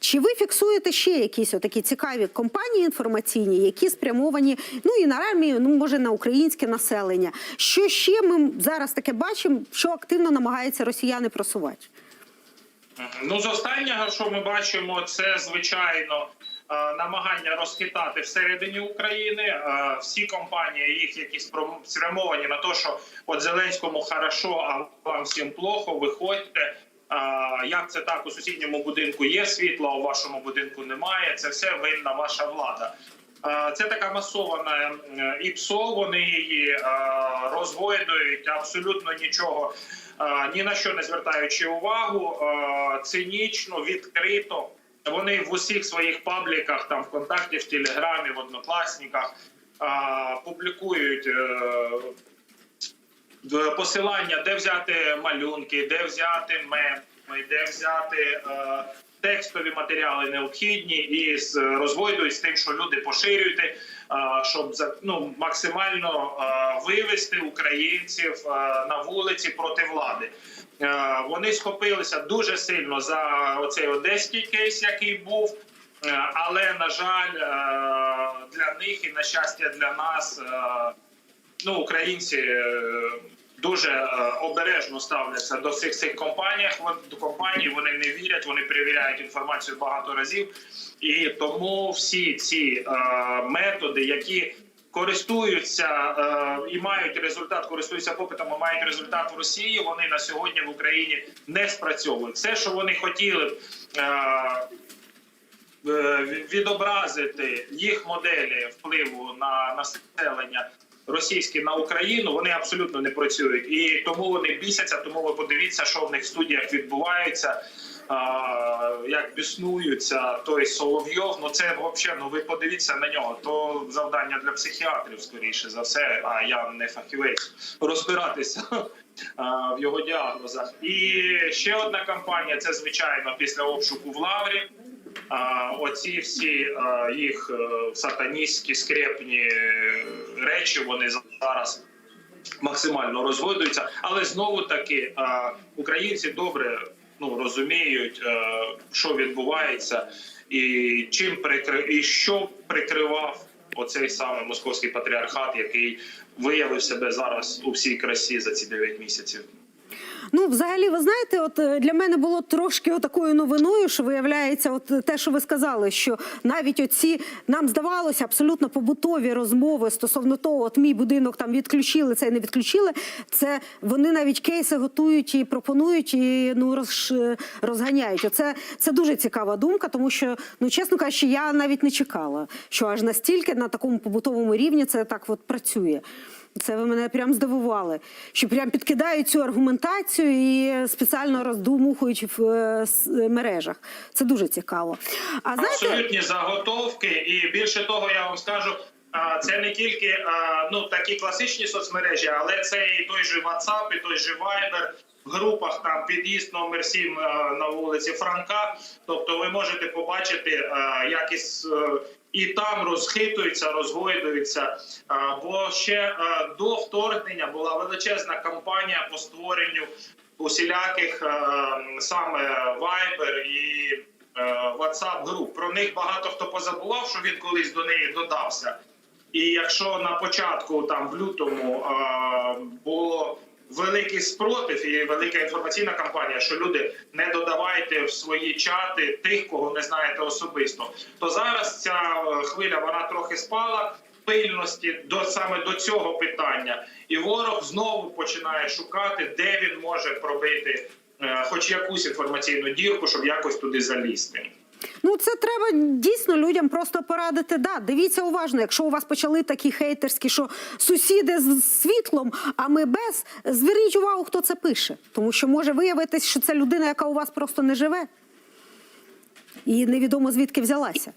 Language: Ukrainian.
Чи ви фіксуєте ще якісь такі цікаві компанії інформаційні, які спрямовані ну і на армію, ну може на українське населення? Що ще ми зараз таке бачимо, що активно намагаються росіяни просувати? Ну, з останнього, що ми бачимо, це звичайно е, намагання розхитати всередині України. Е, Всі компанії, їх які спрям- спрямовані на те, що от Зеленському хорошо, а вам всім плохо, виходьте. Як це так у сусідньому будинку є світло, а у вашому будинку немає? Це все винна ваша влада. Це така масована е, ІПСО, вони її розгойдують абсолютно нічого, ні на що не звертаючи увагу, цинічно, відкрито. Вони в усіх своїх пабліках, там ВКонтакті, в Телеграмі, в Однокласниках публікують е, посилання, де взяти малюнки, де взяти меми, де взяти е, текстові матеріали необхідні і з, розгойдують з тим, що люди поширюють, е, щоб ну, максимально е, вивести українців е, на вулиці проти влади. Е, Вони схопилися дуже сильно за оцей одеський кейс, який був. Е, Але на жаль, е, для них і на щастя для нас е, ну, українці е, дуже е, обережно ставляться до цих цих компаній. До компаній вони не вірять, вони перевіряють інформацію багато разів, і тому всі ці е, методи, які користуються е, і мають результат, користуються попитом, і мають результат в Росії. Вони на сьогодні в Україні не спрацьовують. Все, що вони хотіли. Е, е, відобразити їх моделі впливу на населення російське на Україну, вони абсолютно не працюють, і тому вони бісяться. Тому ви подивіться, що в них в студіях відбувається. а, Як біснуються той Соловйов, ну це взагалі, ну ви подивіться на нього. То завдання для психіатрів, скоріше за все. А я не фахівець розбиратися в його діагнозах. І ще одна кампанія це звичайно після обшуку в Лаврі. А, оці всі а, їх е, сатаністські скрепні е, речі вони зараз максимально розводуються. Але знову таки українці добре ну розуміють, е, що відбувається, і чим прикри... і що прикривав оцей самий московський патріархат, який виявив себе зараз у всій красі за ці 9 місяців. Ну, взагалі, ви знаєте, от е, для мене було трошки такою новиною, що виявляється, от те, що ви сказали, що навіть оці нам здавалося абсолютно побутові розмови стосовно того, от мій будинок там відключили, це не відключили. Це вони навіть кейси готують і пропонують, і ну роз, розганяють. Оце це дуже цікава думка, тому що, ну чесно кажучи, я навіть не чекала, що аж настільки на такому побутовому рівні це так от працює. Це ви мене прям здивували, що прям підкидають цю аргументацію і спеціально роздумухують в е, мережах. Це дуже цікаво. А знаєте, Абсолютні заготовки, і більше того, я вам скажу. Це не тільки ну такі класичні соцмережі, але це і той же WhatsApp, і той же Viber, в групах там під'їзд номер 7 на вулиці Франка. Тобто ви можете побачити, як е, і там розхитуються, розгойдуються. Бо ще до вторгнення була величезна кампанія по створенню усіляких саме Viber і WhatsApp груп. Про них багато хто позабував, що він колись до неї додався. І якщо на початку, там в лютому, великий спротив і велика інформаційна кампанія, що люди не додавайте в свої чати тих, кого не знаєте особисто, то зараз ця е, хвиля вона трохи спала. Пильності до саме до цього питання, і ворог знову починає шукати, де він може пробити е, хоч якусь інформаційну дірку, щоб якось туди залізти. Ну це треба дійсно людям просто порадити. Да, дивіться уважно, якщо у вас почали такі хейтерські, що сусіди з світлом, а ми без. Зверніть увагу, хто це пише, тому що може виявитись, що це людина, яка у вас просто не живе, і невідомо звідки взялася.